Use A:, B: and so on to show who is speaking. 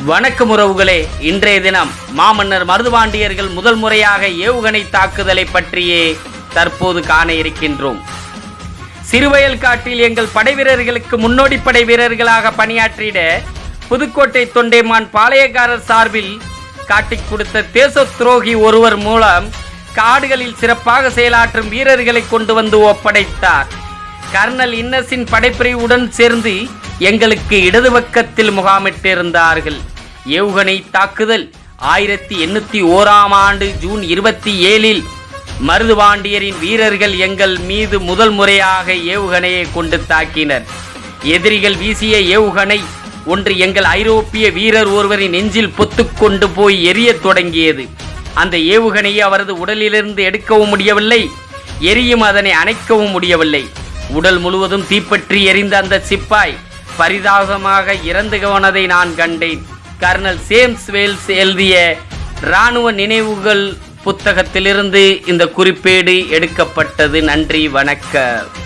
A: வணக்கம் உறவுகளே. இன்றைய தினம் மாமன்னர் மருதுபாண்டியர்கள் முதல் முறையாக ஏவுகணை தாக்குதலை பற்றியே தற்போது காண இருக்கின்றோம். சிறுவயல் காட்டில் எங்கள் படைவீரர்களுக்கு முன்னோடி படை வீரர்களாக பணியாற்றிட புதுக்கோட்டை தொண்டைமான் பாளையக்காரர் சார்பில் காட்டிக் கொடுத்த தேச துரோகி ஒருவர் மூலம் காடுகளில் சிறப்பாக செயலாற்றும் வீரர்களை கொண்டு வந்து ஒப்படைத்தார். கர்னல் இன்னஸின் படைப்பிரிவுடன் சேர்ந்து எங்களுக்கு இடது பக்கத்தில் முகாமிட்டிருந்தார்கள். ஏவுகணை தாக்குதல் ஆயிரத்தி எண்ணூற்றி ஓராம் ஆண்டு ஜூன் இருபத்தி ஏழில் மருதுபாண்டியரின் வீரர்கள் எங்கள் மீது முதல் முறையாக ஏவுகணையை கொண்டு தாக்கினர். எதிரிகள் வீசிய ஏவுகணை ஒன்று எங்கள் ஐரோப்பிய வீரர் ஒருவரின் நெஞ்சில் பொத்துக்கொண்டு போய் எரியத் தொடங்கியது. அந்த ஏவுகணையை அவரது உடலிலிருந்து எடுக்கவும் முடியவில்லை எரியும் அதனை அணைக்கவும் முடியவில்லை. உடல் முழுவதும் தீப்பற்றி எரிந்த அந்த சிப்பாய் பரிதாபமாக இறந்து போனதை நான் கண்டேன். கர்னல் சேம்ஸ் வேல்ஸ் எழுதிய இராணுவ நினைவுகள் புத்தகத்திலிருந்து இந்த குறிப்பேடு எடுக்கப்பட்டது. நன்றி வணக்கம்.